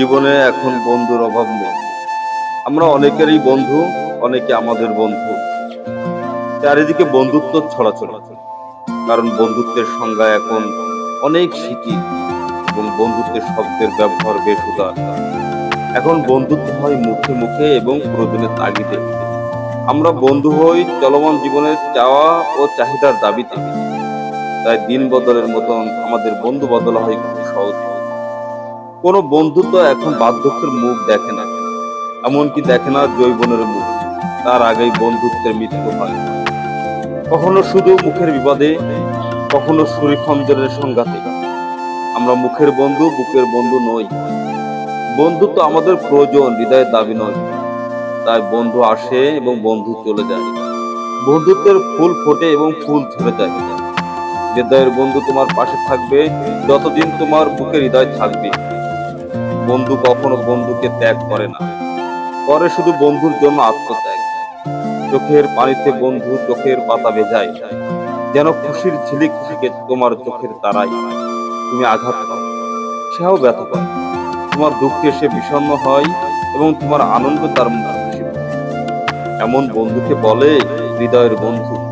জীবনে এখন বন্ধুর অভাব নেই। আমরা অনেকেরই বন্ধু, অনেকে আমাদের বন্ধু। চারিদিকে বন্ধুত্ব ছড়াছড়ি। কারণ বন্ধুত্বের সংজ্ঞা এখন অনেক শিথিল এবং বন্ধুত্বের শব্দের ব্যবহার বেশ উদার। এখন বন্ধুত্ব হয় মুখে মুখে এবং প্রয়োজনে তাগিদে। আমরা বন্ধু হই চলমান জীবনের চাওয়া ও চাহিদার দাবিতে। তাই দিন বদলের মতন আমাদের বন্ধু বদল হয় খুব সহজ। কোনো বন্ধুত্ব এখন বার্ধক্যের মুখ দেখে না। এমনকি দেখে না জৈবনের মুখ। তার আগেই বন্ধুত্বের মৃত্যু হয়। কখনো শুধু মুখের বিবাদে, কখনো সুরিখঞ্জনের সংঘাতে। আমরা মুখের বন্ধু, বুকের বন্ধু নই। বন্ধুত্ব আমাদের প্রয়োজন, হৃদয়ের দাবি নয়। তাই বন্ধু আসে এবং বন্ধু চলে যায়। বন্ধুত্বের ফুল ফোটে এবং ফুল ঝরে যায়। হৃদয়ের বন্ধু তোমার পাশে থাকবে, যতদিন তোমার বুকের হৃদয় থাকবে। বন্ধু কখনো বন্ধুকে ত্যাগ করে না। করে শুধু বন্ধুর জন্য আত্মত্যাগ। চোখের পানিতে বন্ধু চোখের পাতা ভেজায়। যেন খুশির ঝিলিক থেকে তোমার চোখের তারাই তুমি আঘাত পাও। সেও ব্যথা পায় তোমার দুঃখে সে বিষণ্ণ হয় এবং তোমার আনন্দ তার মুখে এমন বন্ধুকে বলে হৃদয়ের বন্ধু।